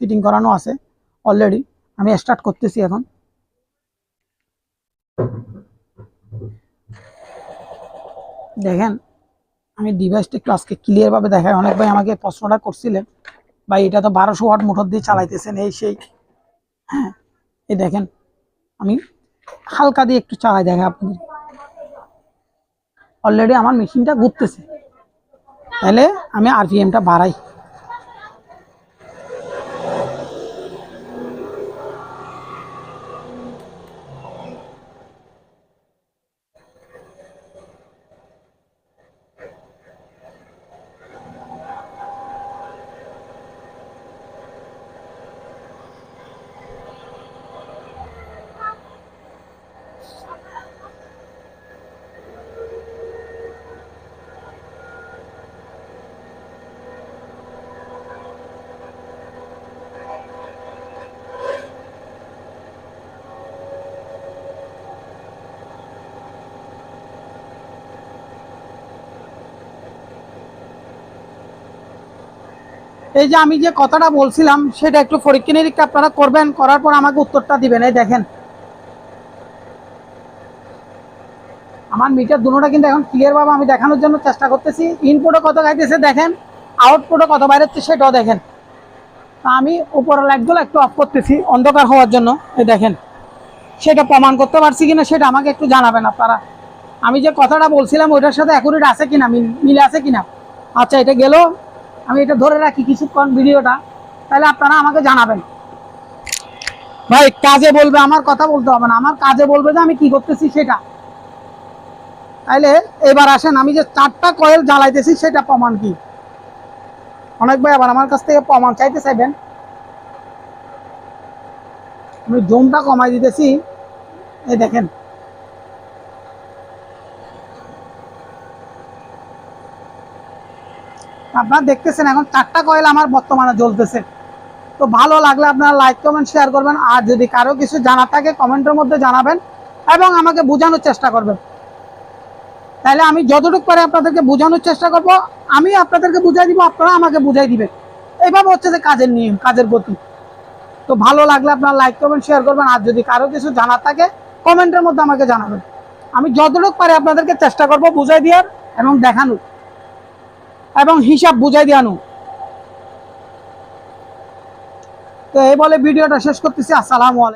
Fitting করানো আছে already আমি স্টার্ট করতেছি এখন। দেখেন, আমি ডিভাইসটা একটু আজকে ক্লিয়ার ভাবে দেখাই। অনেক ভাই আমাকে প্রশ্নটা করছিলেন, ভাই, এটা তো বারোশো ওয়াট মোটর দিয়ে চালাইতেছেন, এই সেই। হ্যাঁ এই দেখেন, আমি হালকা দিয়ে একটু চালাই দেখাই আপনাদের। অলরেডি আমার মেশিনটা ঘুরতেছে। তাহলে আমি আরপিএমটা বাড়াই। এই যে আমি যে কথাটা বলছিলাম, সেটা একটু পরীক্ষা নিরীক্ষা আপনারা করবেন, করার পর আমাকে উত্তরটা দিবেন, এই দেখেন। আমার মিটার দুটোটা কিন্তু এখন ক্লিয়ার ভাবে আমি দেখানোর জন্য চেষ্টা করতেছি। ইনপুটে কত গাইতেছে, দেখেন। আউটপুটে কত বাইরে হচ্ছে, সেটাও দেখেন। তা আমি উপরের লাইটগুলো একটু অফ করতেছি, অন্ধকার হওয়ার জন্য, এই দেখেন। সেটা প্রমাণ করতে পারছি কিনা, সেটা আমাকে একটু জানাবেন আপনারা। আমি যে কথাটা বলছিলাম, ওইটার সাথে অ্যাকুরেট আছে কিনা, মিল- মিলে আছে কিনা? আচ্ছা এটা গেল। আমি এটা ধরে রাখি কিছুক্ষণ ভিডিওটা, তাহলে আপনারা আমাকে জানাবেন। ভাই, কাজে বলবে, আমার কথা বলতে হবে না। আমার কাজে বলবে যে আমি কি করতেছি সেটা। তাইলে এবার আসেন, আমি যে চারটা কয়েল জ্বালাইতেছি, সেটা প্রমাণ কি? অনেক ভাই আবার আমার কাছ থেকে প্রমাণ চাইতে চাইবেন। আমি জমটা কমাই দিতেছি। এই দেখেন আপনারা দেখতেছেন এখন চারটা কয়েল আমার বর্তমানে জ্বলতেছে। তো ভালো লাগলে আপনারা লাইক কমেন্ট শেয়ার করবেন। আর যদি কারও কিছু জানা থাকে, কমেন্টের মধ্যে জানাবেন এবং আমাকে বোঝানোর চেষ্টা করবেন। তাহলে আমি যতটুকু পারে আপনাদেরকে বোঝানোর চেষ্টা করব। আমি আপনাদেরকে বুঝাই দিব, আপনারা আমাকে বুঝাই দিবেন। এইভাবে হচ্ছে যে কাজের নিয়ম, কাজের গতি। তো ভালো লাগলে আপনারা লাইক করবেন শেয়ার করবেন। আর যদি কারও কিছু জানার থাকে, কমেন্টের মধ্যে আমাকে জানাবেন। আমি যতটুকু পারে আপনাদেরকে চেষ্টা করব বুঝাই দেওয়ার এবং দেখানোর। এবং হিসাব বুঝাই দিয়ানো তো এই বলে ভিডিওটা শেষ করতেছি। আসসালামু আলাইকুম।